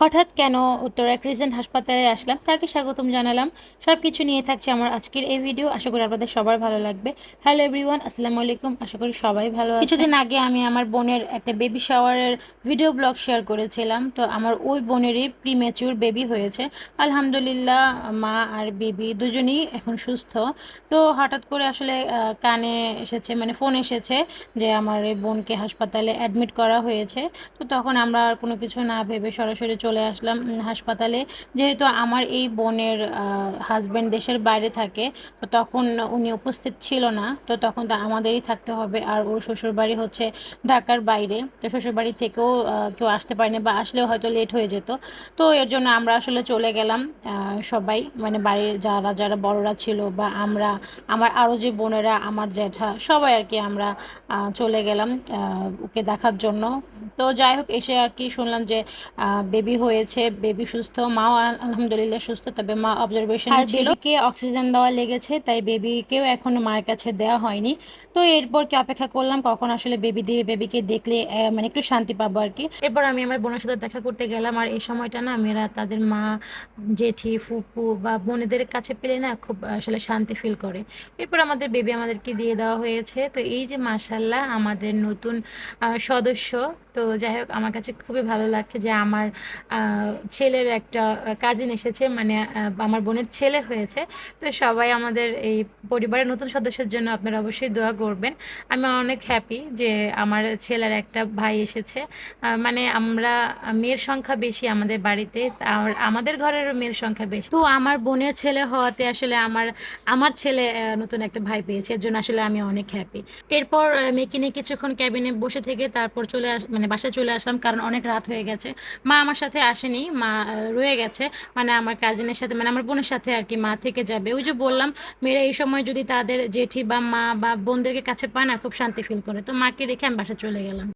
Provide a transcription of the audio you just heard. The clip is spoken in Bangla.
হঠাৎ কেন উত্তরা ক্রিজেন্ট হাসপাতালে আসলাম? তাকে স্বাগতম জানালাম? সব কিছু নিয়ে থাকছে আমার আজকের এই ভিডিও আশা করি আপনাদের সবার ভালো লাগবে। হ্যালো এভরিওয়ান আসসালামু আলাইকুম। আশা করি সবাই ভালো কিছুদিন আগে আমি আমার বোনের একটা বেবি শাওয়ারের ভিডিও ব্লগ শেয়ার করেছিলাম। তো আমার ওই বোনেরই প্রিমেচুর বেবি হয়েছে। আলহামদুলিল্লাহ, মা আর বেবি দুজনেই এখন সুস্থ। তো হঠাৎ করে আসলে কানে এসেছে মানে ফোন এসেছে যে আমার এই বোনকে হাসপাতালে অ্যাডমিট করা হয়েছে। তো তখন আমরা আর কোনো কিছু না ভেবে সরাসরি চলে আসলাম হাসপাতালে। যেহেতু আমার এই বোনের হাজব্যান্ড দেশের বাইরে থাকে, তো তখন উনি উপস্থিত ছিল না। তো তখন তো আমাদেরই থাকতে হবে আর ওর শ্বশুরবাড়ি হচ্ছে ঢাকার বাইরে। তো শ্বশুরবাড়ি থেকেও কেউ আসতে পারেনি বা আসলেও হয়তো লেট হয়ে যেত। তো এর জন্য আমরা আসলে চলে গেলাম সবাই। মানে বাড়ির যারা যারা বড়রা ছিল বা আমরা, আমার আরও যে বোনেরা, আমার জ্যাঠা, সবাই আর কি আমরা চলে গেলাম ওকে দেখার জন্য। তো যাই হোক, এসে আর কি শুনলাম যে বেবি হয়েছে। বেবি সুস্থ মাও আল- আলহামদুলিল্লাহ সুস্থ তবে মা অবজারভেশন ছিল বেবিকে অক্সিজেন দেওয়া লেগেছে তাই বেবিকেও এখনও মায়ের কাছে দেওয়া হয়নি। তো এরপর কি অপেক্ষা করলাম কখন আসলে বেবি দিয়ে বেবিকে দেখলে মানে একটু শান্তি পাবো আর কি। এরপর আমি আমার বোনের সাথে দেখা করতে গেলাম আর এই সময়টা না মেয়েরা তাদের মা জেঠি ফুপু বা বোনেদের কাছে পেলে না খুব আসলে শান্তি ফিল করে। এরপর আমাদের বেবি আমাদেরকে দিয়ে দেওয়া হয়েছে। তো এই যে মাসাল্লাহ আমাদের নতুন সদস্য তো যাই হোক, আমার কাছে খুবই ভালো লাগছে যে আমার ছেলের একটা কাজিন এসেছে মানে আমার বোনের ছেলে হয়েছে। তো সবাই আমাদের এই পরিবারের নতুন সদস্যের জন্য আপনারা অবশ্যই দোয়া করবেন। আমি অনেক হ্যাপি যে আমার ছেলের একটা ভাই এসেছে। মানে আমরা, মেয়ের সংখ্যা বেশি আমাদের বাড়িতে, আর আমাদের ঘরের মেয়ের সংখ্যা বেশি। তো আমার বোনের ছেলে হওয়াতে আসলে আমার আমার ছেলে নতুন একটা ভাই পেয়েছে, এর জন্য আসলে আমি অনেক হ্যাপি এরপর নিয়ে কিছুক্ষণ ক্যাবিনে বসে থেকে তারপর চলে আস মানে বাসায় চলে আসলাম কারণ অনেক রাত হয়ে গেছে। মা আমার সাথে আসেনি, মা রয়ে গেছে। মানে আমার কাজিনের সাথে মানে আমার বোনের সাথে আর কি মা থেকে যাবে। ওই যে বললাম, মেয়েরা এই সময় যদি তাদের জেঠি বা মা বা বোনদেরকে কাছে পায় না, খুব শান্তি ফিল করে। তো মাকে রেখে আমি বাসা চলে গেলাম।